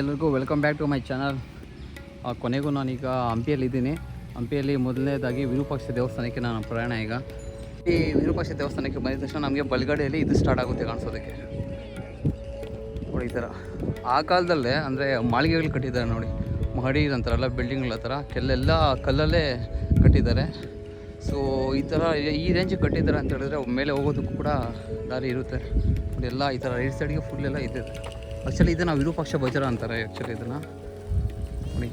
ಎಲ್ಲರಿಗೂ welcome back to my channel. ಕೊನೆಗೂ ನಾನೀಗ ಹಂಪಿಯಲ್ಲಿದ್ದೀನಿ. ಹಂಪಿಯಲ್ಲಿ ಮೊದಲನೇದಾಗಿ ವಿರೂಪಾಕ್ಷ ದೇವಸ್ಥಾನಕ್ಕೆ ನಾನು ಪ್ರಯಾಣ ಈಗ. ಈ ವಿರೂಪಾಕ್ಷ ದೇವಸ್ಥಾನಕ್ಕೆ ಬಂದಿದ ತಕ್ಷಣ ನಮಗೆ ಬಲಗಡೆಯಲ್ಲಿ ಇದು ಸ್ಟಾರ್ಟ್ ಆಗುತ್ತೆ ಕಾಣಿಸೋದಕ್ಕೆ. ನೋಡಿ ಈ ಥರ ಆ ಕಾಲದಲ್ಲೇ, ಅಂದರೆ ಮಾಳಿಗೆಗಳು ಕಟ್ಟಿದ್ದಾರೆ ನೋಡಿ. ಮಹಡಿ ಅಂತಾರಲ್ಲ ಬಿಲ್ಡಿಂಗ್ಗಳ ಥರ ಕೆಲ್ಲೆಲ್ಲ ಕಲ್ಲಲ್ಲೇ ಕಟ್ಟಿದ್ದಾರೆ. ಸೊ ಈ ಥರ ಈ ರೇಂಜಿಗೆ ಕಟ್ಟಿದ್ದಾರೆ ಅಂತ ಹೇಳಿದ್ರೆ, ಮೇಲೆ ಹೋಗೋದಕ್ಕೂ ಕೂಡ ದಾರಿ ಇರುತ್ತೆ. ಎಲ್ಲ ಈ ಥರ ರೈಟ್ ಸೈಡ್ಗೆ ಫುಲ್ ಎಲ್ಲ ಇದೆ. ಆ್ಯಕ್ಚುಲಿ ಇದನ್ನು ವಿರೂಪಾಕ್ಷ ಬಜರ ಅಂತಾರೆ ಆ್ಯಕ್ಚುಲಿ ಇದನ್ನು. ನೋಡಿ,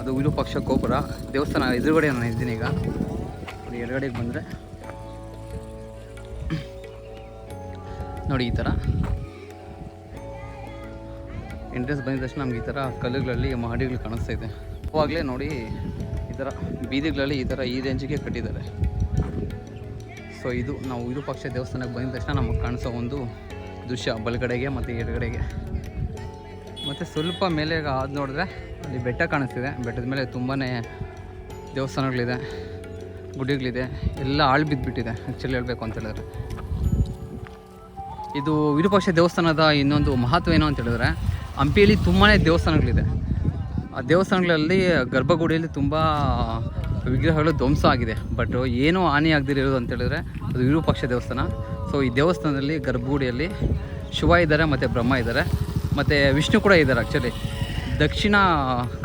ಅದು ವಿರೂಪಾಕ್ಷ ಗೋಪುರ. ದೇವಸ್ಥಾನ ಎದುರುಗಡೆ ನಾನು ಇದ್ದೀನಿ ಈಗ. ನೋಡಿ, ಎಡಗಡೆಗೆ ಬಂದರೆ. ನೋಡಿ, ಈ ಥರ ಎಂಟ್ರೆನ್ಸ್ ಬಂದಿದ ತಕ್ಷಣ ನಮ್ಗೆ ಈ ಥರ ಕಲ್ಲುಗಳಲ್ಲಿ ಮಹಡಿಗಳು ಕಾಣಿಸ್ತಾ ಇದೆ. ಅವಾಗಲೇ ನೋಡಿ, ಈ ಥರ ಬೀದಿಗಳಲ್ಲಿ ಈ ಥರ ಈ ರೇಂಜಿಗೆ ಕಟ್ಟಿದ್ದಾರೆ. ಸೊ ಇದು ನಾವು ವಿರೂಪಾಕ್ಷ ದೇವಸ್ಥಾನಕ್ಕೆ ಬಂದಿದ ತಕ್ಷಣ ನಮಗೆ ಕಾಣಿಸೋ ಒಂದು ದೃಶ್ಯ, ಬಲಗಡೆಗೆ ಮತ್ತು ಎಡಗಡೆಗೆ. ಮತ್ತು ಸ್ವಲ್ಪ ಮೇಲೆ ಅದು ನೋಡಿದ್ರೆ ಅಲ್ಲಿ ಬೆಟ್ಟ ಕಾಣಿಸ್ತಿದೆ. ಬೆಟ್ಟದ ಮೇಲೆ ತುಂಬಾ ದೇವಸ್ಥಾನಗಳಿದೆ, ಗುಡಿಗಳಿದೆ, ಎಲ್ಲ ಆಳು ಬಿದ್ದುಬಿಟ್ಟಿದೆ ಆ್ಯಕ್ಚುಲಿ ಹೇಳಬೇಕು ಅಂತ ಹೇಳಿದ್ರೆ. ಇದು ವಿರೂಪಾಕ್ಷ ದೇವಸ್ಥಾನದ ಇನ್ನೊಂದು ಮಹತ್ವ ಏನು ಅಂತ ಹೇಳಿದ್ರೆ, ಹಂಪಿಯಲ್ಲಿ ತುಂಬಾ ದೇವಸ್ಥಾನಗಳಿದೆ. ಆ ದೇವಸ್ಥಾನಗಳಲ್ಲಿ ಗರ್ಭಗುಡಿಯಲ್ಲಿ ತುಂಬ ವಿಗ್ರಹಗಳು ಧ್ವಂಸ ಆಗಿದೆ. ಬಟ್ ಏನೂ ಹಾನಿ ಆಗದಿರೋದು ಅಂತ ಹೇಳಿದ್ರೆ ಅದು ವಿರೂಪಾಕ್ಷ ದೇವಸ್ಥಾನ. ಸೊ ಈ ದೇವಸ್ಥಾನದಲ್ಲಿ ಗರ್ಭಗುಡಿಯಲ್ಲಿ ಶಿವ ಇದ್ದಾರೆ, ಮತ್ತು ಬ್ರಹ್ಮ ಇದ್ದಾರೆ. ಮತ್ತು ವಿಷ್ಣು ಕೂಡ ಇದ್ದಾರೆ ಆ್ಯಕ್ಚುಲಿ ದಕ್ಷಿಣ,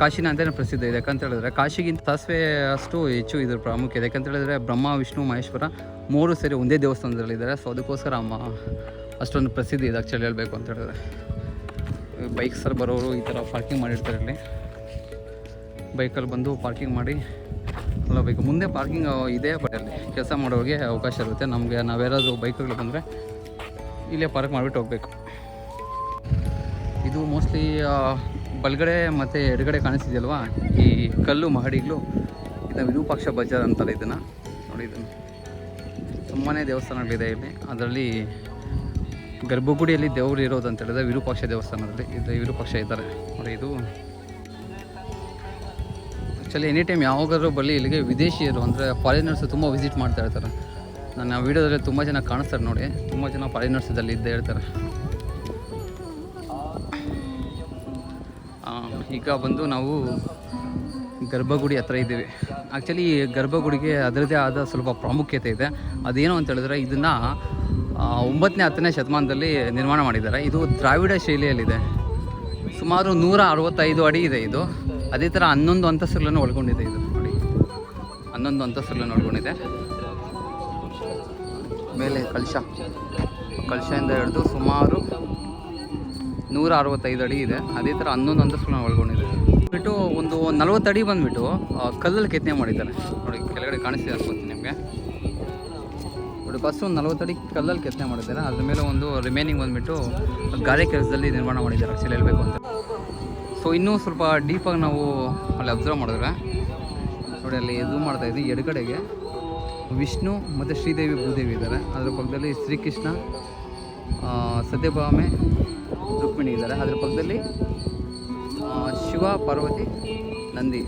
ಕಾಶಿನ ಅಂತಲೇ ಪ್ರಸಿದ್ಧ ಇದೆ. ಯಾಕಂತ ಹೇಳಿದ್ರೆ ಕಾಶಿಗಿಂತ ಸಾಸಿವೆ ಅಷ್ಟು ಹೆಚ್ಚು ಇದ್ರ ಪ್ರಾಮುಖ್ಯತೆ ಯಾಕಂತ ಹೇಳಿದ್ರೆ ಬ್ರಹ್ಮ, ವಿಷ್ಣು, ಮಹೇಶ್ವರ ಮೂರು ಸೇರಿ ಒಂದೇ ದೇವಸ್ಥಾನದಲ್ಲಿದ್ದಾರೆ ಸೊ ಅದಕ್ಕೋಸ್ಕರ ಅಮ್ಮ ಅಷ್ಟೊಂದು ಪ್ರಸಿದ್ಧಿ ಇದೆ ಆ್ಯಕ್ಚುಲಿ ಹೇಳಬೇಕು ಅಂತ ಹೇಳಿದ್ರೆ. ಬೈಕ್ ಸರ್ ಬರೋರು ಈ ಥರ ಪಾರ್ಕಿಂಗ್ ಮಾಡಿರ್ತಾರೆ ಇಲ್ಲಿ. ಬೈಕಲ್ಲಿ ಬಂದು ಪಾರ್ಕಿಂಗ್ ಮಾಡಿ ಅಲ್ಲ ಬೇಕು ಮುಂದೆ ಪಾರ್ಕಿಂಗ್ ಇದೆ ಬಟ್ ಅಲ್ಲಿ ಕೆಲಸ ಮಾಡೋರಿಗೆ ಅವಕಾಶ ಇರುತ್ತೆ. ನಮಗೆ ನಾವೇನಾದರೂ ಬೈಕ್ಗಳು ಬಂದರೆ ಇಲ್ಲೇ ಪಾರ್ಕ್ ಮಾಡಿಬಿಟ್ಟು ಹೋಗಬೇಕು. ಇದು ಮೋಸ್ಟ್ಲಿ ಬಲಗಡೆ ಮತ್ತು ಎಡಗಡೆ ಕಾಣಿಸ್ತಿದೆಯಲ್ವಾ? ಈ ಕಲ್ಲು ಮಹಡಿಗಳು ಇದನ್ನು ವಿರೂಪಾಕ್ಷ ಬಜಾರ್ ಅಂತಾರೆ ಇದನ್ನು. ನೋಡಿ ಇದನ್ನು. ತುಂಬಾ ದೇವಸ್ಥಾನಗಳಿದೆ ಇಲ್ಲಿ. ಅದರಲ್ಲಿ ಗರ್ಭಗುಡಿಯಲ್ಲಿ ದೇವರು ಇರೋದು ಅಂತ ಹೇಳಿದ್ರೆ ವಿರೂಪಾಕ್ಷ ದೇವಸ್ಥಾನದಲ್ಲಿ ಇದು ವಿರೂಪಾಕ್ಷ ಇದ್ದಾರೆ. ನೋಡಿ ಇದು. ಆ್ಯಕ್ಚುಲಿ ಎನಿ ಟೈಮ್ ಯಾವಾಗಾದ್ರೂ ಬರಲಿ, ಇಲ್ಲಿಗೆ ವಿದೇಶಿಯರು ಅಂದರೆ ಫಾರಿನರ್ಸ್ ತುಂಬ ವಿಸಿಟ್ ಮಾಡ್ತಾ ಇರ್ತಾರೆ. ನನ್ನ ವೀಡಿಯೋದಲ್ಲಿ ತುಂಬ ಜನ ಕಾಣಿಸ್ತಾರೆ ನೋಡಿ. ತುಂಬ ಜನ ಫಾರಿನರ್ಸ್ ಇದ್ದಲ್ಲಿ ಇದ್ದೇ ಇರ್ತಾರೆ. ಈಗ ಬಂದು ನಾವು ಗರ್ಭಗುಡಿ ಹತ್ರ ಇದ್ದೀವಿ. ಆ್ಯಕ್ಚುಲಿ ಗರ್ಭಗುಡಿಗೆ ಅದರದೇ ಆದ ಸ್ವಲ್ಪ ಪ್ರಾಮುಖ್ಯತೆ ಇದೆ. ಅದೇನು ಅಂತ ಹೇಳಿದ್ರೆ, ಇದನ್ನು ಒಂಬತ್ತನೇ, ಹತ್ತನೇ ಶತಮಾನದಲ್ಲಿ ನಿರ್ಮಾಣ ಮಾಡಿದ್ದಾರೆ. ಇದು ದ್ರಾವಿಡ ಶೈಲಿಯಲ್ಲಿದೆ. ಸುಮಾರು ನೂರ ಅರವತ್ತೈದು ಅಡಿ ಇದೆ ಇದು. ಅದೇ ಥರ ಹನ್ನೊಂದು ಅಂತಸ್ತುಗಳನ್ನು ಒಳಗೊಂಡಿದೆ ಇದು. ನೋಡಿ. ಹನ್ನೊಂದು ಅಂತಸ್ತುಗಳನ್ನು ಒಳಗೊಂಡಿದೆ. ಮೇಲೆ ಕಲಶ ಕಲಶದಿಂದ ಹಿಡಿದು ಸುಮಾರು ನೂರ ಅರವತ್ತೈದು ಅಡಿ ಇದೆ. ಅದೇ ಥರ ಹನ್ನೊಂದು ಅಂತಸ್ತುಗಳನ್ನು ಒಳಗೊಂಡಿದೆ ಬಿಟ್ಟು ಒಂದು ನಲ್ವತ್ತು ಅಡಿ ಬಂದುಬಿಟ್ಟು ಕಲ್ಲಲ್ಲಿ ಕೆತ್ತನೆ ಮಾಡಿದ್ದಾರೆ. ನೋಡಿ, ಕೆಳಗಡೆ ಕಾಣಿಸ್ತಿದೆ ಅನ್ಕೊಂತೀನಿ ನಿಮಗೆ. ನೋಡಿ ಫಸ್ಟ್ ಒಂದು ನಲ್ವತ್ತು ಅಡಿ ಕಲ್ಲಲ್ಲಿ ಕೆತ್ತನೆ ಮಾಡಿದ್ದಾರೆ. ಅದ್ರ ಮೇಲೆ ಒಂದು ರಿಮೈನಿಂಗ್ ಬಂದುಬಿಟ್ಟು ಗಾರೆ ಕೆಲಸದಲ್ಲಿ ನಿರ್ಮಾಣ ಮಾಡಿದ್ದಾರೆ. ಆ್ಯಕ್ಚುಲಿ ಹೇಳಬೇಕು ಅಂತ. ಸೊ ಇನ್ನೂ ಸ್ವಲ್ಪ ಡೀಪಾಗಿ ನಾವು ಅಲ್ಲಿ ಅಬ್ಸರ್ವ್ ಮಾಡಿದ್ರೆ, ನೋಡಿ, ಅಲ್ಲಿ ಇದು ಮಾಡ್ತಾ ಇದ್ದೀವಿ ಎಡಗಡೆಗೆ. ವಿಷ್ಣು ಮತ್ತು ಶ್ರೀದೇವಿ ಭೂದೇವಿ ಇದ್ದಾರೆ. ಅದರ ಪಕ್ಕದಲ್ಲಿ ಶ್ರೀಕೃಷ್ಣ ಸತ್ಯಭಾಮೆ ರುಕ್ಮಿಣಿ ಇದ್ದಾರೆ. ಅದರ ಪಕ್ಕದಲ್ಲಿ ಶಿವ, ಪಾರ್ವತಿ, ನಂದಿ.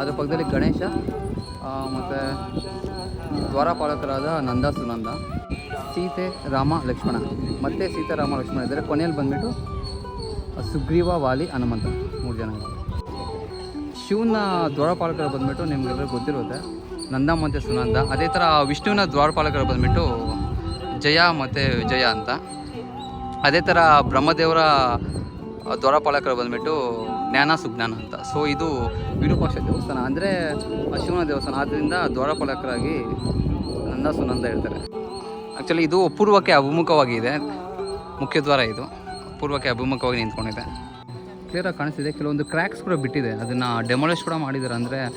ಅದ್ರ ಪಕ್ಕದಲ್ಲಿ ಗಣೇಶ ಮತ್ತು ದ್ವಾರಪಾಲಕರಾದ ನಂದ ಸುನಂದ ಸೀತೆ, ರಾಮ, ಲಕ್ಷ್ಮಣ. ಮತ್ತು ಸೀತೆ, ರಾಮ, ಲಕ್ಷ್ಮಣ ಇದ್ದಾರೆ. ಕೊನೆಯಲ್ಲಿ ಬಂದುಬಿಟ್ಟು ಸುಗ್ರೀವ, ವಾಲಿ, ಹನುಮಂತ ಮೂರು ಜನ ಶಿವನ ದ್ವಾರಪಾಲಕರು ಬಂದುಬಿಟ್ಟು ನಿಮಗೆಲ್ಲರಿಗೂ ಗೊತ್ತಿರುತ್ತೆ. ನಂದ ಮತ್ತು ಸುನಂದ. ಅದೇ ಥರ ವಿಷ್ಣುವಿನ ದ್ವಾರಪಾಲಕರು ಬಂದುಬಿಟ್ಟು ಜಯ ಮತ್ತು ವಿಜಯ ಅಂತ. ಅದೇ ಥರ ಬ್ರಹ್ಮದೇವರ ದ್ವಾರಪಾಲಕರ ಬಂದ್ಬಿಟ್ಟು ಜ್ಞಾನ ಸುಜ್ಞಾನ ಅಂತ. ಸೊ ಇದು ವಿರೂಪಾಕ್ಷ ದೇವಸ್ಥಾನ. ಅಂದರೆ ಶಿವನ ದೇವಸ್ಥಾನ. ಆದ್ದರಿಂದ ದ್ವಾರಪಾಲಕರಾಗಿ ನಂದ ಸುನಂದ ಇರ್ತಾರೆ. ಆ್ಯಕ್ಚುಲಿ ಇದು ಪೂರ್ವಕ್ಕೆ ಅಭಿಮುಖವಾಗಿದೆ. ಮುಖ್ಯ ದ್ವಾರ ಇದು. ಪೂರ್ವಕ್ಕೆ ಅಭಿಮುಖವಾಗಿ ನಿಂತ್ಕೊಂಡಿದೆ. ಕ್ಲಿಯರಾಗಿ ಕಾಣಿಸ್ತಿದೆ. ಕೆಲವೊಂದು ಕ್ರ್ಯಾಕ್ಸ್ ಕೂಡ ಬಿಟ್ಟಿದೆ. ಅದನ್ನು ಡೆಮಾಲಿಷ್ ಕೂಡ ಮಾಡಿದ್ದಾರೆ. ಅಂದರೆ,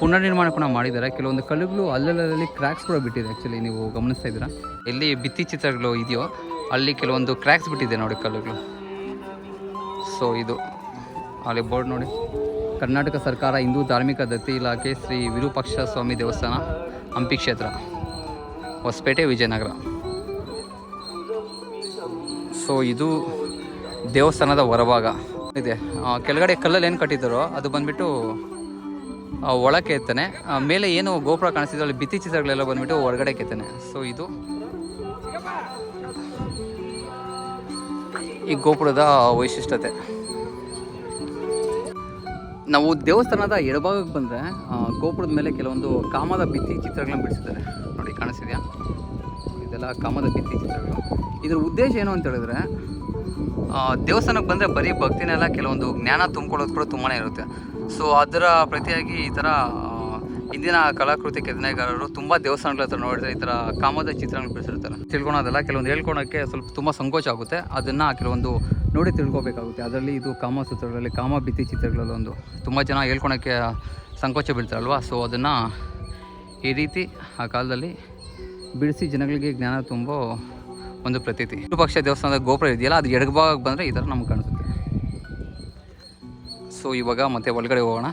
ಪುನರ್ನಿರ್ಮಾಣ ಕೂಡ ಮಾಡಿದ್ದಾರೆ. ಕೆಲವೊಂದು ಕಲ್ಲುಗಳು ಅಲ್ಲಲ್ಲಲ್ಲಿ ಕ್ರ್ಯಾಕ್ಸ್ ಕೂಡ ಬಿಟ್ಟಿದೆ. ಆ್ಯಕ್ಚುಲಿ ನೀವು ಗಮನಿಸ್ತಾ ಇದ್ದೀರಾ? ಎಲ್ಲಿ ಭಿತ್ತಿ ಚಿತ್ರಗಳು ಇದೆಯೋ ಅಲ್ಲಿ ಕೆಲವೊಂದು ಕ್ರ್ಯಾಕ್ಸ್ ಬಿಟ್ಟಿದೆ ನೋಡಿ ಕಲ್ಲುಗಳು. ಸೊ ಇದು ಅಲ್ಲಿ ಬೋರ್ಡ್ ನೋಡಿ. ಕರ್ನಾಟಕ ಸರ್ಕಾರ ಹಿಂದೂ ಧಾರ್ಮಿಕ ದತ್ತಿ ಇಲಾಖೆ ಶ್ರೀ ವಿರೂಪಾಕ್ಷ ಸ್ವಾಮಿ ದೇವಸ್ಥಾನ, ಹಂಪಿ ಕ್ಷೇತ್ರ, ಹೊಸಪೇಟೆ, ವಿಜಯನಗರ. ಸೊ ಇದು ದೇವಸ್ಥಾನದ ಹೊರಭಾಗ. ಇದೆ. ಕೆಳಗಡೆ ಕಲ್ಲಲ್ಲಿ ಏನು ಕಟ್ಟಿದ್ದಾರೋ ಅದು ಬಂದುಬಿಟ್ಟು ಒಳಕ್ಕೆ ಎತ್ತಾನೆ. ಮೇಲೆ ಏನು ಗೋಪುರ ಕಾಣಿಸ್ತಿದೆ, ಅಲ್ಲಿ ಬಿತ್ತಿ ಚಿತ್ರಗಳೆಲ್ಲ ಬಂದುಬಿಟ್ಟು ಹೊರಗಡೆ ಕೆತ್ತಾನೆ. ಸೊ ಇದು ಈ ಗೋಪುರದ ವೈಶಿಷ್ಟ್ಯತೆ. ನಾವು ದೇವಸ್ಥಾನದ ಎಡಭಾಗಕ್ಕೆ ಬಂದರೆ ಗೋಪುರದ ಮೇಲೆ ಕೆಲವೊಂದು ಕಾಮದ ಭಿತ್ತಿ ಚಿತ್ರಗಳನ್ನ ಬಿಡಿಸಿದ್ದಾರೆ. ನೋಡಿ, ಕಾಣಿಸ್ತಿದೆಯಾ? ಇದೆಲ್ಲ ಕಾಮದ ಭಿತ್ತಿ ಚಿತ್ರಗಳು. ಇದ್ರ ಉದ್ದೇಶ ಏನು ಅಂತ ಹೇಳಿದ್ರೆ ದೇವಸ್ಥಾನಕ್ಕೆ ಬಂದರೆ ಬರೀ ಭಕ್ತಿನೆಲ್ಲ ಕೆಲವೊಂದು ಜ್ಞಾನ ತುಂಬ್ಕೊಳ್ಳೋದು ಕೂಡ ತುಂಬಾ ಇರುತ್ತೆ. ಸೊ ಅದರ ಪ್ರತಿಯಾಗಿ ಈ ಥರ ಇಂದಿನ ಕಲಾಕೃತಿ ಕೆತ್ತನೆಗಾರರು ತುಂಬ ದೇವಸ್ಥಾನಗಳ ಹತ್ರ ನೋಡಿದ್ರೆ ಈ ಥರ ಕಾಮದ ಚಿತ್ರಗಳನ್ನು ಬಿಡಿಸಿರ್ತಾರೆ. ತಿಳ್ಕೊಳೋದಲ್ಲ, ಕೆಲವೊಂದು ಹೇಳ್ಕೊಳಕ್ಕೆ ಸ್ವಲ್ಪ ತುಂಬ ಸಂಕೋಚ ಆಗುತ್ತೆ. ಅದನ್ನು ಕೆಲವೊಂದು ನೋಡಿ ತಿಳ್ಕೊಬೇಕಾಗುತ್ತೆ. ಅದರಲ್ಲಿ ಇದು ಕಾಮಸೂತ್ರಗಳಲ್ಲಿ ಕಾಮ ಭಿತ್ತಿ ಚಿತ್ರಗಳಲ್ಲಿ ಒಂದು ತುಂಬ ಜನ ಹೇಳ್ಕೊಳಕ್ಕೆ ಸಂಕೋಚ ಬೀಳ್ತಾರಲ್ವಾ? ಸೊ ಅದನ್ನು ಈ ರೀತಿ ಆ ಕಾಲದಲ್ಲಿ ಬಿಡಿಸಿ ಜನಗಳಿಗೆ ಜ್ಞಾನ ತುಂಬೋ ಒಂದು ಪ್ರತೀತಿ. ವಿರೂಪಾಕ್ಷ ದೇವಸ್ಥಾನದ ಗೋಪುರ ಇದೆಯಲ್ಲ, ಅದು ಎಡಗಭಾಗಕ್ಕೆ ಬಂದರೆ ಈ ಥರ ನಮ್ಗೆ ಕಾಣಿಸುತ್ತೆ. ಸೊ ಇವಾಗ ಮತ್ತೆ ಒಳಗಡೆ ಹೋಗೋಣ.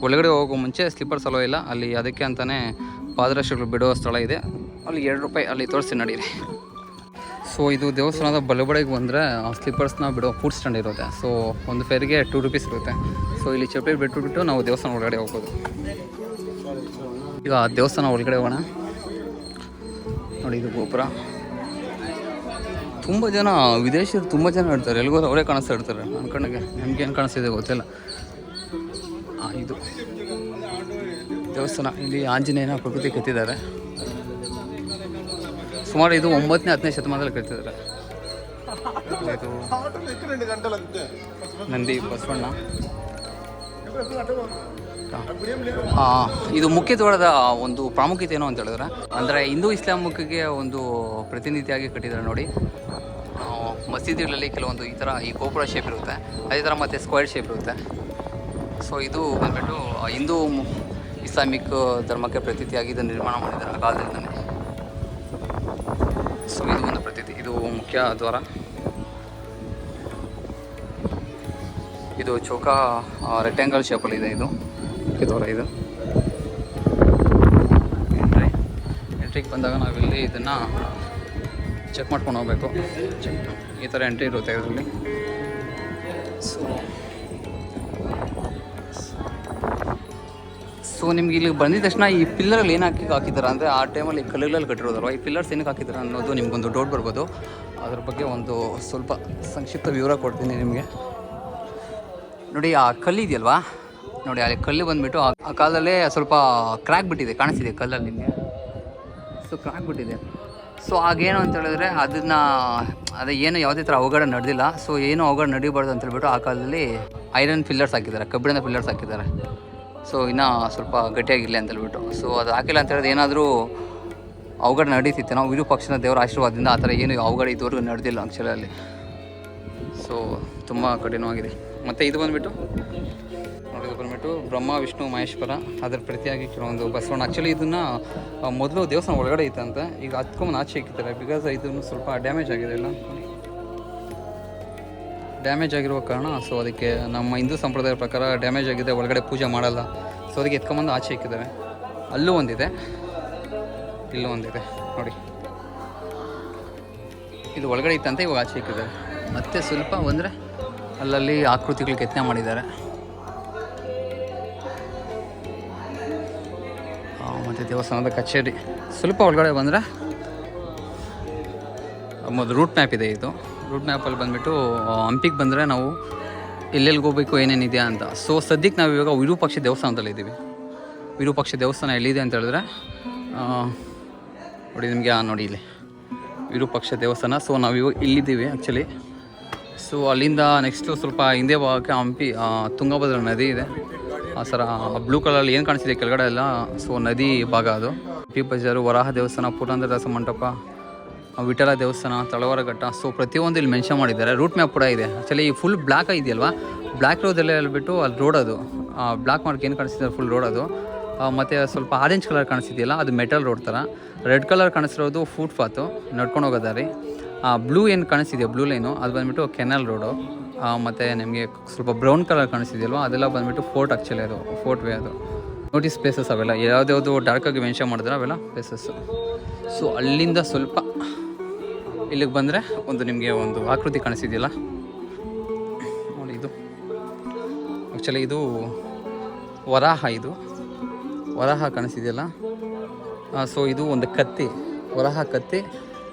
ಒಳಗಡೆ ಹೋಗೋ ಮುಂಚೆ ಸ್ಲಿಪ್ಪರ್ಸ್ ಅಲೋ ಇಲ್ಲ. ಅಲ್ಲಿ ಅದಕ್ಕೆ ಅಂತಲೇ ಪಾದರಕ್ಷೆಗಳು ಬಿಡೋ ಸ್ಥಳ ಇದೆ. ಅಲ್ಲಿ ಎರಡು ರೂಪಾಯಿ ಅಲ್ಲಿ ತೋರಿಸಿ ನಡೀರಿ. ಸೊ ಇದು ದೇವಸ್ಥಾನದ ಬಲಬಡೆಗೆ ಬಂದರೆ ಸ್ಲಿಪ್ಪರ್ಸ್ನ ಬಿಡೋ ಫುಡ್ ಸ್ಟ್ಯಾಂಡ್ ಇರುತ್ತೆ. ಸೊ ಒಂದು ಫೇರಿಗೆ ಟೂ ರುಪೀಸ್ ಇರುತ್ತೆ. ಸೊ ಇಲ್ಲಿ ಚಪ್ಪಲಿ ಬಿಟ್ಟುಬಿಟ್ಟು ನಾವು ದೇವಸ್ಥಾನ ಒಳಗಡೆ ಹೋಗ್ಬೋದು. ಈಗ ದೇವಸ್ಥಾನ ಒಳಗಡೆ ಹೋಗೋಣ. ನೋಡಿ ಇದು ಗೋಪುರ. ತುಂಬ ಜನ ವಿದೇಶಿಯರು ತುಂಬ ಜನ ಇರ್ತಾರೆ. ಎಲ್ಗೋರು ಅವರೇ ಕಾಣಿಸ್ತಾ ಇರ್ತಾರೆ. ನನ್ನ ಕಣ್ಣಿಗೆ ನಮ್ಗೆ ಏನು ಕಾಣಿಸ್ತಿದೆ ಗೊತ್ತಿಲ್ಲ. ಆ, ಇದು ದೇವಸ್ಥಾನ. ಇಲ್ಲಿ ಆಂಜನೇಯನ ಪ್ರಕೃತಿ ಕತ್ತಿದ್ದಾರೆ ಸುಮಾರು ಇದು ಒಂಬತ್ತನೇ, ಹತ್ತನೇ ಶತಮಾನದಲ್ಲಿ ಕಟ್ಟಿದ್ದಾರೆ. ನಂದಿ ಬಸವಣ್ಣ. ಇದು ಮುಖ್ಯದ್ವಾರದ ಒಂದು ಪ್ರಾಮುಖ್ಯತೆ ಏನು ಅಂತ ಹೇಳಿದ್ರೆ, ಅಂದರೆ ಹಿಂದೂ ಇಸ್ಲಾಮಿಕ್ಗೆ ಒಂದು ಪ್ರತಿನಿಧಿಯಾಗಿ ಕಟ್ಟಿದ್ದಾರೆ ನೋಡಿ. ಮಸೀದಿಗಳಲ್ಲಿ ಕೆಲವೊಂದು ಈ ಥರ ಈ ಗೋಪುರ ಶೇಪ್ ಇರುತ್ತೆ. ಅದೇ ಥರ ಮತ್ತು ಸ್ಕ್ವೇರ್ ಶೇಪ್ ಇರುತ್ತೆ. ಸೊ ಇದು ಬಂದ್ಬಿಟ್ಟು ಹಿಂದೂ ಇಸ್ಲಾಮಿಕ್, ಧರ್ಮಕ್ಕೆ ಪ್ರತೀತಿಯಾಗಿ ಇದನ್ನು ನಿರ್ಮಾಣ ಮಾಡಿದ್ದಾರೆ ಆ ಕಾಲದಿಂದಲೇ ಸೊ ಇದು ಒಂದು ಪ್ರತೀತಿ. ಇದು ಮುಖ್ಯ ದ್ವಾರ. ಇದು ಚೌಕ ರೆಕ್ಟ್ಯಾಂಗಲ್ ಶೇಪಲ್ಲಿ ಇದೆ ಇದು. ಮುಖ್ಯ ದ್ವಾರ ಇದು. ಎಂಟ್ರಿ ಎಂಟ್ರಿಗೆ ಬಂದಾಗ ನಾವಿಲ್ಲಿ ಇದನ್ನು ಚೆಕ್ ಮಾಡ್ಕೊಂಡು ಹೋಗಬೇಕು. ಈ ಥರ ಎಂಟ್ರಿ ಇರುತ್ತೆ ಇದರಲ್ಲಿ. ಸೊ ಸೊ ನಿಮ್ಗೆ ಇಲ್ಲಿ ಬಂದಿದ ತಕ್ಷಣ ಈ ಪಿಲ್ಲರಲ್ಲಿ ಏನು ಹಾಕಿ ಹಾಕಿದ್ದಾರೆ ಅಂದರೆ ಆ ಟೈಮಲ್ಲಿ ಕಲ್ಲುಗಳಲ್ಲಿ ಕಟ್ಟಿರೋದಲ್ವ? ಈ ಪಿಲ್ಲರ್ಸ್ ಏನಕ್ಕೆ ಹಾಕಿದ್ದಾರೆ ಅನ್ನೋದು ನಿಮ್ಗೊಂದು ಡೌಟ್ ಬರ್ಬೋದು. ಅದ್ರ ಬಗ್ಗೆ ಒಂದು ಸ್ವಲ್ಪ ಸಂಕ್ಷಿಪ್ತ ವಿವರ ಕೊಡ್ತೀನಿ ನಿಮಗೆ. ನೋಡಿ, ಆ ಕಲ್ಲಿದೆಯಲ್ವಾ ನೋಡಿ, ಅಲ್ಲಿ ಕಲ್ಲು ಬಂದ್ಬಿಟ್ಟು ಆ ಕಾಲದಲ್ಲೇ ಸ್ವಲ್ಪ ಕ್ರ್ಯಾಕ್ ಬಿಟ್ಟಿದೆ, ಕಾಣಿಸ್ತಿದೆ ಕಲ್ಲಲ್ಲಿ ನಿಮಗೆ. ಸೊ ಕ್ರ್ಯಾಕ್ ಬಿಟ್ಟಿದೆ. ಸೊ ಆಗೇನು ಅಂತ ಹೇಳಿದ್ರೆ ಅದನ್ನು ಅದೇ ಏನು ಯಾವುದೇ ಥರ ಅವಘಡ ನಡೆದಿಲ್ಲ. ಸೊ ಏನು ಅವಘಡ ನಡೀಬಾರ್ದು ಅಂತ ಹೇಳ್ಬಿಟ್ಟು ಆ ಕಾಲದಲ್ಲಿ ಐರನ್ ಪಿಲ್ಲರ್ಸ್ ಹಾಕಿದ್ದಾರೆ, ಕಬ್ಬಿಣದ ಪಿಲ್ಲರ್ಸ್ ಹಾಕಿದ್ದಾರೆ. ಸೊ ಇನ್ನೂ ಸ್ವಲ್ಪ ಗಟ್ಟಿಯಾಗಿರಲಿ ಅಂತ ಹೇಳ್ಬಿಟ್ಟು ಸೊ ಅದು ಹಾಕಿಲ್ಲ ಅಂತ ಹೇಳಿದ್ರೆ ಏನಾದರೂ ಅವಘಡ ನಡೀತಿತ್ತು ನಾವು ವಿರೂಪಾಕ್ಷನ ದೇವರ ಆಶೀರ್ವಾದದಿಂದ ಆ ಥರ ಏನು ಅವಘಡ ಇದುವರೆಗೂ ನಡೆದಿಲ್ಲ ಆ್ಯಕ್ಚುಲಲ್ಲಿ ಸೊ ತುಂಬ ಕಠಿಣವಾಗಿದೆ. ಮತ್ತು ಇದು ಬಂದುಬಿಟ್ಟು, ನೋಡಿ ಬಂದುಬಿಟ್ಟು ಬಂದ್ಬಿಟ್ಟು ಬ್ರಹ್ಮ, ವಿಷ್ಣು, ಮಹೇಶ್ವರ, ಅದರ ಪ್ರತಿಯಾಗಿ ಕೆಲವೊಂದು ಬಸವಣ್ಣ. ಆ್ಯಕ್ಚುಲಿ ಇದನ್ನು ಮೊದಲು ದೇವಸ್ಥಾನ ಒಳಗಡೆ ಇತ್ತಂತೆ, ಈಗ ಹತ್ಕೊಂಬಂದು ಆಚೆ ಇಕ್ಕಿದ್ದಾರೆ. ಬಿಕಾಸ್ ಇದನ್ನು ಸ್ವಲ್ಪ ಡ್ಯಾಮೇಜ್ ಆಗಿದೆ ಎಲ್ಲ ಡ್ಯಾಮೇಜ್ ಆಗಿರುವ ಕಾರಣ ಸೊ ಅದಕ್ಕೆ ನಮ್ಮ ಹಿಂದೂ ಸಂಪ್ರದಾಯದ ಪ್ರಕಾರ ಡ್ಯಾಮೇಜ್ ಆಗಿದೆ, ಒಳಗಡೆ ಪೂಜೆ ಮಾಡಲ್ಲ. ಸೊ ಅದಕ್ಕೆ ಎತ್ಕೊಂಬಂದು ಆಚೆ ಇಕ್ಕಿದ್ದಾರೆ ಅಲ್ಲೂ ಒಂದಿದೆ. ಇಲ್ಲೂ ಒಂದಿದೆ. ನೋಡಿ. ಇದು ಒಳಗಡೆ ಇತ್ತಂತೆ, ಇವಾಗ ಆಚೆ ಇಕ್ಕಿದ್ದಾರೆ ಮತ್ತೆ ಸ್ವಲ್ಪ ಅಂದರೆ ಅಲ್ಲಲ್ಲಿ ಆಕೃತಿಗಳು ಕೆತ್ತನೆ ಮಾಡಿದ್ದಾರೆ. ಮತ್ತು ದೇವಸ್ಥಾನದ ಕಚೇರಿ. ಸ್ವಲ್ಪ ಒಳಗಡೆ ಬಂದರೆ ಮೊದಲು ರೂಟ್ ಮ್ಯಾಪ್ ಇದೆ ಇದು. ರೂಟ್ ಮ್ಯಾಪಲ್ಲಿ ಬಂದುಬಿಟ್ಟು ಹಂಪಿಗೆ ಬಂದರೆ ನಾವು ಎಲ್ಲೆಲ್ಲಿ ಹೋಗ್ಬೇಕು ಏನೇನಿದೆಯಾ ಅಂತ. ಸೊ ಸದ್ಯಕ್ಕೆ ನಾವು ಇವಾಗ ವಿರೂಪಾಕ್ಷ ದೇವಸ್ಥಾನದಲ್ಲಿ ಇದ್ದೀವಿ ವಿರೂಪಾಕ್ಷ ದೇವಸ್ಥಾನ ಎಲ್ಲಿದೆ ಅಂತ ಹೇಳಿದ್ರೆ ನೋಡಿ ನಿಮಗೆ ನೋಡಿ ಇಲ್ಲಿ. ವಿರೂಪಾಕ್ಷ ದೇವಸ್ಥಾನ. ಸೊ ನಾವು ಇವಾಗ ಇಲ್ಲಿದ್ದೀವಿ ಆ್ಯಕ್ಚುಲಿ ಸೊ ಅಲ್ಲಿಂದ ನೆಕ್ಸ್ಟು ಸ್ವಲ್ಪ ಹಿಂದೆ ಭಾಗಕ್ಕೆ ಹಂಪಿ ತುಂಗಭದ್ರ ನದಿ ಇದೆ. ಆ, ಸರ ಬ್ಲೂ ಕಲರಲ್ಲಿ ಏನು ಕಾಣಿಸಿದೆ ಕೆಳಗಡೆ ಎಲ್ಲ ಸೊ ನದಿ ಭಾಗ ಅದು. ಹಂಪಿ ಬಜಾರು ವರಾಹ ದೇವಸ್ಥಾನ, ಪುರಂದರ ದಾಸ ಮಂಟಪ. ವಿಠಲ ದೇವಸ್ಥಾನ, ತಳವಾರ ಘಟ್ಟ ಸೊ ಪ್ರತಿಯೊಂದು ಇಲ್ಲಿ ಮೆನ್ಷನ್ ಮಾಡಿದ್ದಾರೆ. ರೂಟ್ ಮ್ಯಾಪ್ ಕೂಡ ಇದೆ. ಆ್ಯಕ್ಚುಲಿ ಈ ಫುಲ್ ಬ್ಲ್ಯಾಕ್ ಇದೆಯಲ್ವಾ? ಬ್ಲ್ಯಾಕ್ ರೋದೆಲ್ಲ ಹೇಳ್ಬಿಟ್ಟು ಅಲ್ಲಿ ರೋಡ್ ಅದು. ಬ್ಲ್ಯಾಕ್ ಮಾರ್ಕ್ ಏನು ಕಾಣಿಸ್ತಿದೆ? ಫುಲ್ ರೋಡ್ ಅದು. ಮತ್ತು ಸ್ವಲ್ಪ ಆರೆಂಜ್ ಕಲರ್ ಕಾಣಿಸ್ತಿದೆಯಲ್ಲ, ಅದು ಮೆಟಲ್ ರೋಡ್ ಥರ ರೆಡ್ ಕಲರ್ ಕಾಣಿಸ್ತಿರೋದು ಫುಟ್ಪಾತು ನಡ್ಕೊಂಡು ಹೋಗೋದಾರಿ ಬ್ಲೂ ಏನು ಕಾಣಿಸ್ತಿದೆಯಾ? ಬ್ಲೂ ಲೈನು ಅದು ಬಂದ್ಬಿಟ್ಟು ಕೆನಲ್ ರೋಡು ಮತ್ತು ನಿಮಗೆ ಸ್ವಲ್ಪ ಬ್ರೌನ್ ಕಲರ್ ಕಾಣಿಸ್ತಿದೆಯಲ್ವ? ಅದೆಲ್ಲ ಬಂದ್ಬಿಟ್ಟು ಫೋರ್ಟ್ ಆ್ಯಕ್ಚುಲಿ ಅದು. ಫೋರ್ಟ್ ವೇ ಅದು. ನೋಟಿಸ್ ಪ್ಲೇಸಸ್ ಅವೆಲ್ಲ. ಯಾವುದ್ಯಾವುದು ಡಾರ್ಕಾಗಿ ಮೆನ್ಷನ್ ಮಾಡಿದ್ರೆ ಅವೆಲ್ಲ ಪ್ಲೇಸಸ್ಸು ಸೊ ಅಲ್ಲಿಂದ ಸ್ವಲ್ಪ ಇಲ್ಲಿಗೆ ಬಂದರೆ ಒಂದು ನಿಮಗೆ ಒಂದು ಆಕೃತಿ ಕಾಣಿಸಿದೆಯಲ್ಲ? ನೋಡಿ ಇದು. ಆ್ಯಕ್ಚುಲಿ ಇದು ವರಾಹ ಇದು. ವರಾಹ ಕಾಣಿಸಿದೆಯಲ್ಲ? ಸೊ ಇದು ಒಂದು ಕತ್ತಿ. ವರಾಹ ಕತ್ತಿ.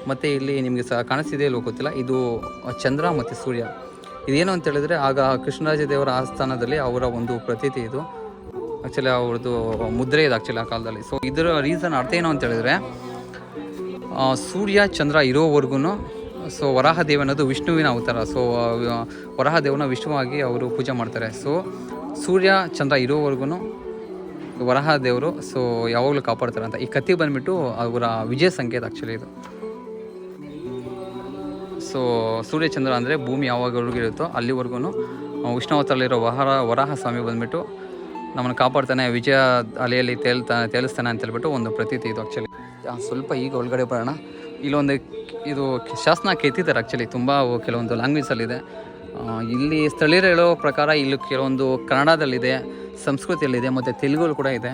ಮತ್ತು ಇಲ್ಲಿ ನಿಮಗೆ ಸಹ ಕಾಣಿಸ್ತಿದೆ ಇಲ್ಲೋ ಗೊತ್ತಿಲ್ಲ. ಇದು ಚಂದ್ರ ಮತ್ತು ಸೂರ್ಯ. ಇದೇನು ಅಂತ ಹೇಳಿದ್ರೆ ಆಗ ಕೃಷ್ಣರಾಜ ದೇವರ ಆಸ್ಥಾನದಲ್ಲಿ ಅವರ ಒಂದು ಪ್ರತೀತಿ ಇದು. ಆ್ಯಕ್ಚುಲಿ ಅವ್ರದ್ದು ಮುದ್ರೆ ಇದೆ ಆ್ಯಕ್ಚುಲಿ ಆ ಕಾಲದಲ್ಲಿ. ಸೊ ಇದರ ರೀಸನ್ ಅರ್ಥ ಏನು ಅಂತ ಹೇಳಿದ್ರೆ ಸೂರ್ಯ, ಚಂದ್ರ ಇರೋವರೆಗೂ ಸೊ ವರಾಹ ದೇವ ಅನ್ನೋದು ವಿಷ್ಣುವಿನ ಅವತಾರ. ಸೊ ವರಾಹ ದೇವನ ವಿಷ್ಣುವಾಗಿ ಅವರು ಪೂಜೆ ಮಾಡ್ತಾರೆ. ಸೊ, ಸೂರ್ಯ, ಚಂದ್ರ ಇರೋವರೆಗೂ ವರಾಹ ದೇವರು ಸೊ, ಯಾವಾಗಲೂ ಕಾಪಾಡ್ತಾರೆ ಅಂತ ಈ ಕತ್ತಿ ಬಂದ್ಬಿಟ್ಟು ಅವರ ವಿಜಯ ಸಂಕೇತ ಆ್ಯಕ್ಚುಲಿ ಇದು. ಸೊ ಸೂರ್ಯಚಂದ್ರ ಅಂದರೆ ಭೂಮಿ ಯಾವಾಗವರೆಗೂ ಇರುತ್ತೋ ಅಲ್ಲಿವರೆಗೂ ವಿಷ್ಣುವತರಲ್ಲಿರೋ ವರಹ ವರಾಹ ಸ್ವಾಮಿ ಬಂದ್ಬಿಟ್ಟು ನಮ್ಮನ್ನು ಕಾಪಾಡ್ತಾನೆ, ವಿಜಯ ಅಲೆಯಲ್ಲಿ ತೇಲ್ತಾ, ತೇಲಿಸ್ತಾನೆ ಅಂತ ಹೇಳ್ಬಿಟ್ಟು ಒಂದು ಪ್ರತೀತಿ ಇದು ಆ್ಯಕ್ಚುಲಿ ಸ್ವಲ್ಪ ಈಗ ಒಳಗಡೆ ಬರೋಣ. ಇಲ್ಲೊಂದು ಇದು ಶಾಸನ ಕೆತ್ತಿದ್ದಾರೆ ಆ್ಯಕ್ಚುಲಿ ತುಂಬ ಕೆಲವೊಂದು ಲ್ಯಾಂಗ್ವೇಜಲ್ಲಿದೆ ಇಲ್ಲಿ ಸ್ಥಳೀಯರು ಹೇಳೋ ಪ್ರಕಾರ ಇಲ್ಲಿ ಕೆಲವೊಂದು ಕನ್ನಡದಲ್ಲಿದೆ, ಸಂಸ್ಕೃತಿಯಲ್ಲಿದೆ ಮತ್ತು ತೆಲುಗು ಕೂಡ ಇದೆ.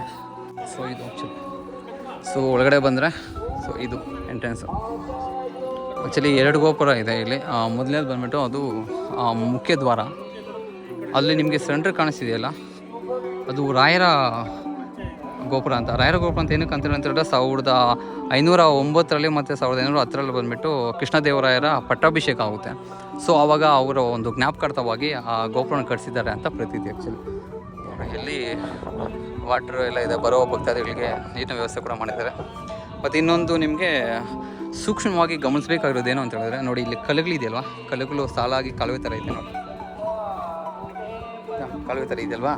ಸೊ ಇದು ಆ್ಯಕ್ಚುಲಿ ಸೊ ಒಳಗಡೆ ಬಂದರೆ ಸೊ ಇದು ಎಂಟ್ರೆನ್ಸು ಆ್ಯಕ್ಚುಲಿ ಎರಡು ಗೋಪುರ ಇದೆ ಇಲ್ಲಿ. ಮೊದಲನೇದು ಬಂದ್ಬಿಟ್ಟು ಅದು ಮುಖ್ಯ ದ್ವಾರ. ಅಲ್ಲಿ ನಿಮಗೆ ಸೆಂಟ್ರ್ ಕಾಣಿಸ್ತಿದೆಯಲ್ಲ? ಅದು ರಾಯರ ಗೋಪುರ ಅಂತ. ರಾಯರ ಗೋಪುರ ಅಂತ ಏನಕ್ಕೆ ಅಂತೇಳಿ ಅಂತ ಹೇಳಿದ್ರೆ ಸಾವಿರದ ಐನೂರ ಒಂಬತ್ತರಲ್ಲಿ ಮತ್ತು ಸಾವಿರದ ಐನೂರ ಹತ್ತರಲ್ಲಿ ಬಂದುಬಿಟ್ಟು ಕೃಷ್ಣದೇವರಾಯರ ಪಟ್ಟಾಭಿಷೇಕ ಆಗುತ್ತೆ. ಸೊ ಆವಾಗ ಅವರ ಒಂದು ಜ್ಞಾಪಕಾರ್ಥವಾಗಿ ಆ ಗೋಪುರನ ಕಟ್ಟಿಸಿದ್ದಾರೆ ಅಂತ ಪ್ರತೀತಿ ಆ್ಯಕ್ಚುಲಿ ಇಲ್ಲಿ ವಾಟ್ರ್ ಎಲ್ಲ ಇದೆ ಬರೋ ಭಕ್ತಾದಿಗಳಿಗೆ ನೀರಿನ ವ್ಯವಸ್ಥೆ ಕೂಡ ಮಾಡಿದ್ದಾರೆ. ಮತ್ತು ಇನ್ನೊಂದು ನಿಮಗೆ ಸೂಕ್ಷ್ಮವಾಗಿ ಗಮನಿಸಬೇಕಾಗಿರೋದು ಏನು ಅಂತ ಹೇಳಿದ್ರೆ ನೋಡಿ ಇಲ್ಲಿ ಕಲ್ಲುಗಳಿದೆಯಲ್ವಾ ಕಲ್ಲುಗಳು ಸಾಲಾಗಿ ಕಾಲುವೆ ಥರ ಇದೆ ನೋಡಿ. ಕಾಲುವೆ ಥರ ಇದೆಯಲ್ವಾ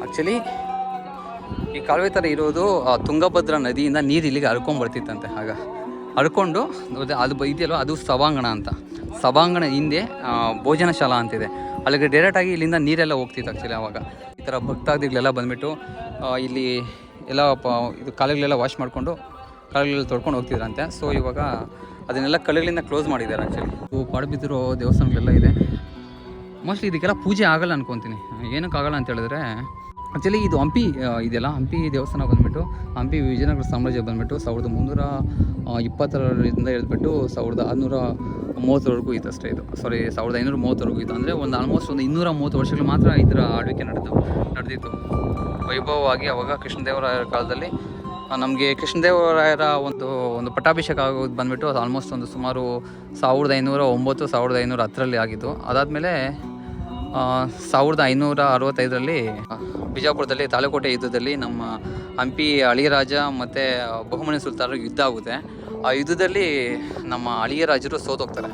ಆ್ಯಕ್ಚುಲಿ ಈ ಕಾಲುವೆ ಥರ ಇರೋದು ತುಂಗಭದ್ರಾ ನದಿಯಿಂದ ನೀರು ಇಲ್ಲಿಗೆ ಹರ್ಕೊಂಬರ್ತಿತ್ತಂತೆ ಆಗ ಹರ್ಕೊಂಡು ಅದು- ಇದೆಯಲ್ವ? ಅದು ಸಭಾಂಗಣ ಅಂತ. ಸಭಾಂಗಣ ಹಿಂದೆ ಭೋಜನಶಾಲಾ ಭೋಜನ ಶಾಲಾ ಅಂತಿದೆ. ಅಲ್ಲಿಗೆ ಡೈರೆಕ್ಟಾಗಿ ಇಲ್ಲಿಂದ ನೀರೆಲ್ಲ ಹೋಗ್ತಿತ್ತು ಆ್ಯಕ್ಚುಲಿ ಆವಾಗ. ಈ ಥರ ಭಕ್ತಾದಿಗಳೆಲ್ಲ ಬಂದುಬಿಟ್ಟು ಇಲ್ಲಿ ಎಲ್ಲ ಪ, ಇದು ಕಾಲುಗಳೆಲ್ಲ ವಾಶ್ ಮಾಡಿಕೊಂಡು ಕಾಲುಗಳೆಲ್ಲ ತೊಡ್ಕೊಂಡು ಹೋಗ್ತಿದ್ರಂತೆ. ಸೊ ಇವಾಗ ಅದನ್ನೆಲ್ಲ ಕಲ್ಲುಗಳಿಂದ ಕ್ಲೋಸ್ ಮಾಡಿದ್ದಾರೆ ಆ್ಯಕ್ಚುಲಿ ಪಾಡುಬಿದ್ದಿರೋ ದೇವಸ್ಥಾನಗಳೆಲ್ಲ ಇದೆ. ಮೋಸ್ಟ್ಲಿ ಇದಕ್ಕೆಲ್ಲ ಪೂಜೆ ಆಗಲ್ಲ ಅನ್ಕೊತೀನಿ. ಏನಕ್ಕೆ ಆಗಲ್ಲ ಅಂತ ಹೇಳಿದ್ರೆ ಆ್ಯಕ್ಚುಲಿ ಇದು ಹಂಪಿ ಇದೆಯಲ್ಲ? ಹಂಪಿ ದೇವಸ್ಥಾನ ಬಂದ್ಬಿಟ್ಟು, ಹಂಪಿ ವಿಜಯನಗರ ಸಾಮ್ರಾಜ್ಯ ಬಂದ್ಬಿಟ್ಟು ಸಾವಿರದ ಮುನ್ನೂರ ಇಪ್ಪತ್ತರಿಂದ ಹಿಡಿದ್ಬಿಟ್ಟು ಸಾವಿರದ ಆರುನೂರ ಮೂವತ್ತರವರೆಗೂ ಇತ್ತು ಅಷ್ಟೇ ಇದು. ಸಾರಿ ಸಾವಿರದ ಐನೂರ ಮೂವತ್ತರವರೆಗೂ ಇತ್ತು. ಅಂದರೆ ಒಂದು ಆಲ್ಮೋಸ್ಟ್ ಒಂದು ಇನ್ನೂರ ಮೂವತ್ತು ವರ್ಷಗಳು ಮಾತ್ರ ಇದರ ಆಳ್ವಿಕೆ ನಡೆದು, ನಡೆದಿತ್ತು. ವೈಭವವಾಗಿ ಅವಾಗ ಕೃಷ್ಣದೇವರಾಯರ ಕಾಲದಲ್ಲಿ ನಮಗೆ ಕೃಷ್ಣದೇವರಾಯರ ಒಂದು ಒಂದು ಪಟ್ಟಾಭಿಷೇಕ ಆಗೋದು ಬಂದ್ಬಿಟ್ಟು ಅದು ಆಲ್ಮೋಸ್ಟ್ ಒಂದು ಸುಮಾರು ಸಾವಿರದ ಐನೂರ ಒಂಬತ್ತು, ಸಾವಿರದ ಐನೂರ ಹತ್ತರಲ್ಲಿ ಆಗಿತ್ತು ಅದಾದಮೇಲೆ ಸಾವಿರದ ಐನೂರ ಅರವತ್ತೈದರಲ್ಲಿ ಬಿಜಾಪುರದಲ್ಲಿ ತಾಲೂಕೋಟೆ ಯುದ್ಧದಲ್ಲಿ ನಮ್ಮ ಹಂಪಿ ಅಳಿಯರಾಜ ಮತ್ತು ಬಹುಮನಿ ಸುಲ್ತಾನರು ಯುದ್ಧ ಆಗುತ್ತೆ. ಆ ಯುದ್ಧದಲ್ಲಿ ನಮ್ಮ ಅಳಿಯರಾಜರು ಸೋತೋಗ್ತಾರೆ.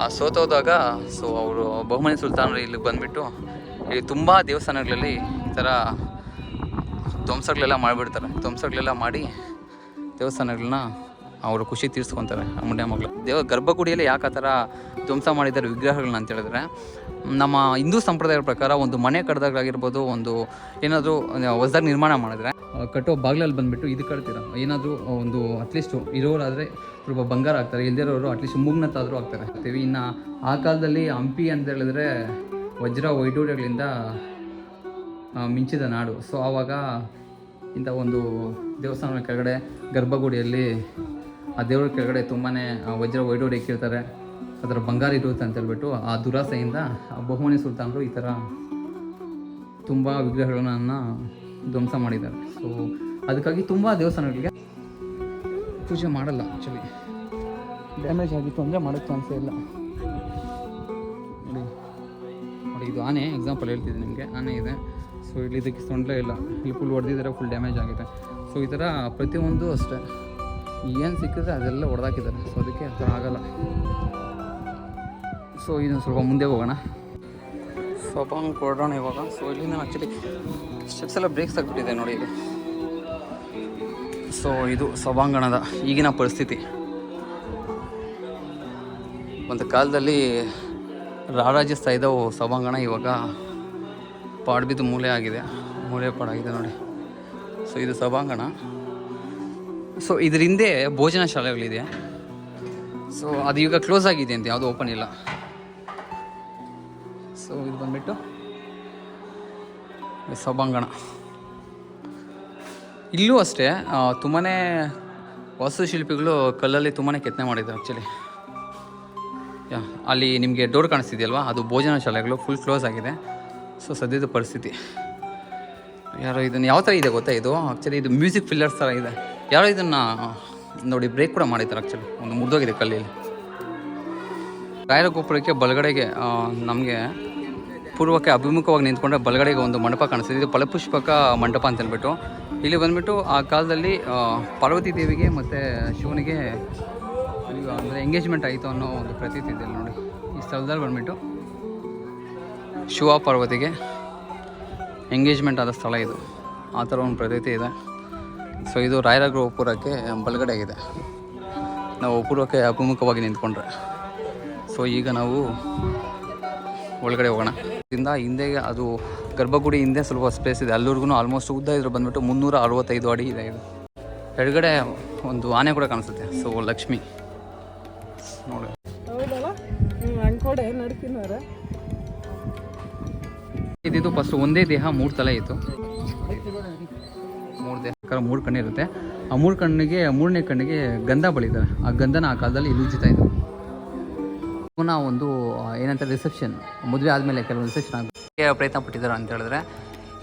ಆ ಸೋತೋದಾಗ ಸೊ ಅವರು ಬಹುಮನಿ ಸುಲ್ತಾನರು ಇಲ್ಲಿಗೆ ಬಂದುಬಿಟ್ಟು ಇಲ್ಲಿ ತುಂಬ ದೇವಸ್ಥಾನಗಳಲ್ಲಿ ಈ ಥರ ಧ್ವಂಸಗಳೆಲ್ಲ ಮಾಡಿಬಿಡ್ತಾರೆ. ಧ್ವಂಸಗಳೆಲ್ಲ ಮಾಡಿ ದೇವಸ್ಥಾನಗಳನ್ನ ಅವರು ಖುಷಿ ತೀರಿಸ್ಕೊತಾರೆ. ಮುಂಡೆ ಮಗಳು. ದೇವ ಗರ್ಭಗುಡಿಯಲ್ಲಿ ಯಾಕೆ ಆ ಥರ ಧ್ವಂಸ ಮಾಡಿದ್ದಾರೆ ವಿಗ್ರಹಗಳನ್ನ ಅಂತ ಹೇಳಿದ್ರೆ ನಮ್ಮ ಹಿಂದೂ ಸಂಪ್ರದಾಯದ ಪ್ರಕಾರ ಒಂದು ಮನೆ ಕಡ್ದಾಗಿರ್ಬೋದು ಒಂದು ಏನಾದರೂ ಹೊಸದಾಗಿ ನಿರ್ಮಾಣ ಮಾಡಿದ್ರೆ. ಕಟ್ಟೋ ಬಾಗಿಲಲ್ಲಿ ಬಂದುಬಿಟ್ಟು ಇದು ಕಟ್ತೀರ? ಏನಾದರೂ ಒಂದು ಅಟ್ಲೀಸ್ಟು ಇರೋರಾದರೆ ಸ್ವಲ್ಪ ಬಂಗಾರ ಆಗ್ತಾರೆ. ಇಲ್ದಿರೋರು ಅಟ್ಲೀಸ್ಟ್ ಮೂಗ್ನತ್ತಾದರೂ ಆಗ್ತಾರೆ. ಅಂತೀವಿ ಇನ್ನು ಆ ಕಾಲದಲ್ಲಿ ಹಂಪಿ ಅಂತ ಹೇಳಿದ್ರೆ ವಜ್ರ ವೈಡೂರ್ಯಗಳಿಂದ ಮಿಂಚಿದ ನಾಡು. ಸೊ ಆವಾಗ ಇಂಥ ಒಂದು ದೇವಸ್ಥಾನದ ಕೆಳಗಡೆ ಗರ್ಭಗುಡಿಯಲ್ಲಿ ಆ ದೇವರ ಕೆಳಗಡೆ ತುಂಬಾ ವಜ್ರ ವೈಡೂರ್ಯ ಇಕ್ಕಿರ್ತಾರೆ ಅದರ ಬಂಗಾರ ಇರುತ್ತೆ ಅಂತ ಹೇಳ್ಬಿಟ್ಟು ಆ ದುರಾಸೆಯಿಂದ ಬಹುಮನಿ ಸುಲ್ತಾನರು ಈ ಥರ ತುಂಬ ವಿಗ್ರಹಗಳನ್ನು ಧ್ವಂಸ ಮಾಡಿದ್ದಾರೆ. ಸೊ ಅದಕ್ಕಾಗಿ ತುಂಬ ದೇವಸ್ಥಾನಗಳಿಗೆ ಪೂಜೆ ಮಾಡಲ್ಲ ಆ್ಯಕ್ಚುಲಿ ಡ್ಯಾಮೇಜ್ ಆಗಿತ್ತು ಅಂದರೆ ಮಾಡೋಕ್ಕೆ ಚಾನ್ಸ್ ಇಲ್ಲ. ನೋಡಿ ನೋಡಿ, ಇದು ಆನೆ ಎಕ್ಸಾಂಪಲ್ ಹೇಳ್ತಿದ್ದೆ ನಿಮಗೆ. ಆನೆ ಇದೆ. ಸೊ ಇಲ್ಲಿ ಇದಕ್ಕೆ ಸೊಂಡ್ಲೇ ಇಲ್ಲ. ಇಲ್ಲಿ ಫುಲ್ ಹೊಡೆದಿದ್ದಾರೆ ಫುಲ್ ಡ್ಯಾಮೇಜ್ ಆಗಿದೆ. ಸೊ ಈ ಥರ ಪ್ರತಿಯೊಂದು ಅಷ್ಟೇ. ಏನು ಸಿಕ್ಕಿದ್ರೆ ಅದೆಲ್ಲ ಹೊಡೆದಾಕಿದ್ದಾರೆ ಸೊ ಅದಕ್ಕೆ ಆ ಥರ ಆಗಲ್ಲ. ಸೊ ಇದನ್ನು ಸ್ವಲ್ಪ ಮುಂದೆ ಹೋಗೋಣ. ಸ್ವಲ್ಪ ಹೊರಡೋಣ ಇವಾಗ. ಸೊ ಇಲ್ಲಿ ನಾನು ಆ್ಯಕ್ಚುಲಿ ಸ್ಟೆಪ್ಸ್ ಎಲ್ಲ ಬ್ರೇಕ್ಸ್ ಆಗಿಬಿಟ್ಟಿದೆ ನೋಡಿ ಇಲ್ಲಿ ಸೊ ಇದು ಸಭಾಂಗಣದ ಈಗಿನ ಪರಿಸ್ಥಿತಿ. ಒಂದು ಕಾಲದಲ್ಲಿ ರಾರಾಜಿಸ್ತಾ ಇದ್ದವು ಸಭಾಂಗಣ ಇವಾಗ ಪಾಡ್ಬಿದ್ದು ಮೂಲೆ ಆಗಿದೆ. ಮೂಲೆ ಪಾಡಾಗಿದೆ ನೋಡಿ. ಸೊ ಇದು ಸಭಾಂಗಣ. ಸೊ ಇದ್ರ ಹಿಂದೆ ಭೋಜನ ಶಾಲೆಗಳಿದೆ. ಸೊ ಅದು ಈಗ ಕ್ಲೋಸ್ ಆಗಿದೆ ಅಂತ ಯಾವುದು ಓಪನ್ ಇಲ್ಲ. ಸೊ, ಇದು ಬಂದ್ಬಿಟ್ಟು ಸಭಾಂಗಣ ಇಲ್ಲೂ ಅಷ್ಟೇ ತುಂಬಾ ವಾಸ್ತುಶಿಲ್ಪಿಗಳು ಕಲ್ಲಲ್ಲಿ ತುಂಬಾ ಕೆತ್ತನೆ ಮಾಡಿದ್ದಾರೆ ಆ್ಯಕ್ಚುಲಿ ಅಲ್ಲಿ ನಿಮಗೆ ಡೋರ್ ಕಾಣಿಸ್ತಿದೆಯಲ್ವಾ? ಅದು ಭೋಜನ ಶಾಲೆಗಳು ಫುಲ್ ಕ್ಲೋಸ್ ಆಗಿದೆ. ಸೊ, ಸದ್ಯದ ಪರಿಸ್ಥಿತಿ. ಯಾರೋ ಇದನ್ನು, ಯಾವ ಥರ ಇದೆ ಗೊತ್ತಾ ಇದು? ಆ್ಯಕ್ಚುಲಿ ಇದು ಮ್ಯೂಸಿಕ್ ಫಿಲ್ಲರ್ಸ್ ಥರ ಇದೆ. ಯಾರೋ ಇದನ್ನು ನೋಡಿ ಬ್ರೇಕ್ ಕೂಡ ಮಾಡಿದ್ದಾರೆ ಆ್ಯಕ್ಚುಲಿ ಒಂದು ಮುರಿದೋಗಿದೆ ಕಲ್ಲಲ್ಲಿ. ರಾಯರ ಗೋಪುರಕ್ಕೆ ಬಲಗಡೆಗೆ ನಮಗೆ ಪೂರ್ವಕ್ಕೆ ಅಭಿಮುಖವಾಗಿ ನಿಂತ್ಕೊಂಡ್ರೆ ಬಲಗಡೆಗೆ ಒಂದು ಮಂಟಪ ಕಾಣಿಸ್ತದೆ. ಇದು ಫಲಪುಷ್ಪಕ ಮಂಟಪ ಅಂತ ಅಂದ್ಬಿಟ್ಟು ಇಲ್ಲಿ ಬಂದ್ಬಿಟ್ಟು ಆ ಕಾಲದಲ್ಲಿ ಪಾರ್ವತಿ ದೇವಿಗೆ ಮತ್ತು ಶಿವನಿಗೆ ಅಂದರೆ ಎಂಗೇಜ್ಮೆಂಟ್ ಆಯಿತು ಅನ್ನೋ ಒಂದು ಪ್ರತೀತಿ ಇದೆ ನೋಡಿ. ಈ ಸ್ಥಳದಲ್ಲಿ ಬಂದ್ಬಿಟ್ಟು ಶಿವ ಪಾರ್ವತಿಗೆ ಎಂಗೇಜ್ಮೆಂಟ್ ಆದ ಸ್ಥಳ ಇದು. ಆ ಥರ ಒಂದು ಪ್ರತೀತಿ ಇದೆ. ಸೊ ಇದು ರಾಯರ ಗೋಪುರಕ್ಕೆ ಬಲಗಡೆ ಆಗಿದೆ ನಾವು ಪೂರ್ವಕ್ಕೆ ಅಭಿಮುಖವಾಗಿ ನಿಂತ್ಕೊಂಡ್ರೆ. ಸೊ ಈಗ ನಾವು ಒಳಗಡೆ ಹೋಗೋಣ. ಇಂದ ಹಿಂದೆ ಅದು ಗರ್ಭಗುಡಿ ಹಿಂದೆ ಸ್ವಲ್ಪ ಸ್ಪೇಸ್ ಇದೆ. ಅಲ್ಲಿವರೆಗೂ ಆಲ್ಮೋಸ್ಟ್ ಉದ್ದ ಇದ್ರು ಬಂದ್ಬಿಟ್ಟು ಮುನ್ನೂರ ಅರವತ್ತೈದು ಅಡಿ ಇದೆ ಇದು. ಎಡಗಡೆ ಒಂದು ಆನೆ ಕೂಡ ಕಾಣಿಸುತ್ತೆ. ಸೊ ಲಕ್ಷ್ಮಿ. ನೋಡಿ. ಇದಿದು ಫಸ್ಟ್ ಒಂದೇ ದೇಹ ಮೂರು ತಲೆ ಇತ್ತು. ಮೂರು ದೇಹ ಮೂರು ಕಣ್ಣಿರುತ್ತೆ ಆ ಮೂರು ಕಣ್ಣಿಗೆ ಮೂರನೇ ಕಣ್ಣಿಗೆ ಗಂಧ ಬಳಿತಾರೆ ಆ ಗಂಧನ ಆ ಕಾಲದಲ್ಲಿ ಇಲ್ಲಿ ಉಜ್ಜಿತಾ ಇದ್ರು ಪುನಃ ಒಂದು ಏನಂತ ರಿಸೆಪ್ಷನ್ ಮದುವೆ ಆದಮೇಲೆ ಕೆಲವು ರಿಸೆಪ್ಷನ್ ಆಗುತ್ತೆ. ಪ್ರಯತ್ನ ಪಟ್ಟಿದ್ದಾರೆ ಅಂತ ಹೇಳಿದ್ರೆ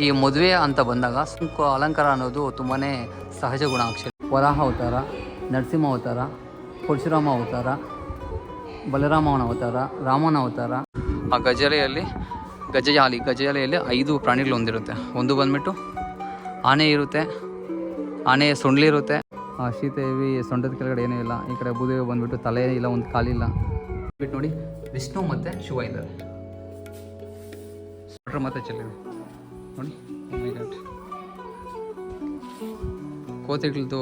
ಈ ಮದುವೆ ಅಂತ ಬಂದಾಗ ಸುಂಕ ಅಲಂಕಾರ ಅನ್ನೋದು ತುಂಬಾ ಸಹಜ ಗುಣ ಅಕ್ಷರ. ವರಾಹ ಅವತಾರ ನರಸಿಂಹ ಅವತಾರ ಪರಶುರಾಮ ಅವತಾರ ಬಲರಾಮವನ ಅವತಾರ ರಾಮನ ಅವತಾರ. ಆ ಗಜಲೆಯಲ್ಲಿ ಗಜಯಾಲಿ ಗಜಯಾಲಿಯಲ್ಲಿ ಐದು ಪ್ರಾಣಿಗಳು ಹೊಂದಿರುತ್ತೆ ಒಂದು ಬಂದ್ಬಿಟ್ಟು ಆನೆ ಇರುತ್ತೆ ಆನೆಯ ಸೊಂಡ್ಲಿರುತ್ತೆ ಆ ಸೊಂಡದ ಸೊಂಟದ ಕೆಳಗಡೆ ಏನೂ ಇಲ್ಲ. ಈ ಕಡೆ ಭೂದೇವಿ ಬಂದ್ಬಿಟ್ಟು ತಲೆ ಇಲ್ಲ ಒಂದು ಕಾಲಿಲ್ಲ. ಬಿಟ್ಟು ನೋಡಿ ವಿಷ್ಣು ಮತ್ತು ಶಿವ ಇದ್ದಾರೆ. ಮತ್ತೆ ಚೆಲ್ಲಿದೆ ನೋಡಿ Oh ಕೋತಿಗಳದ್ದು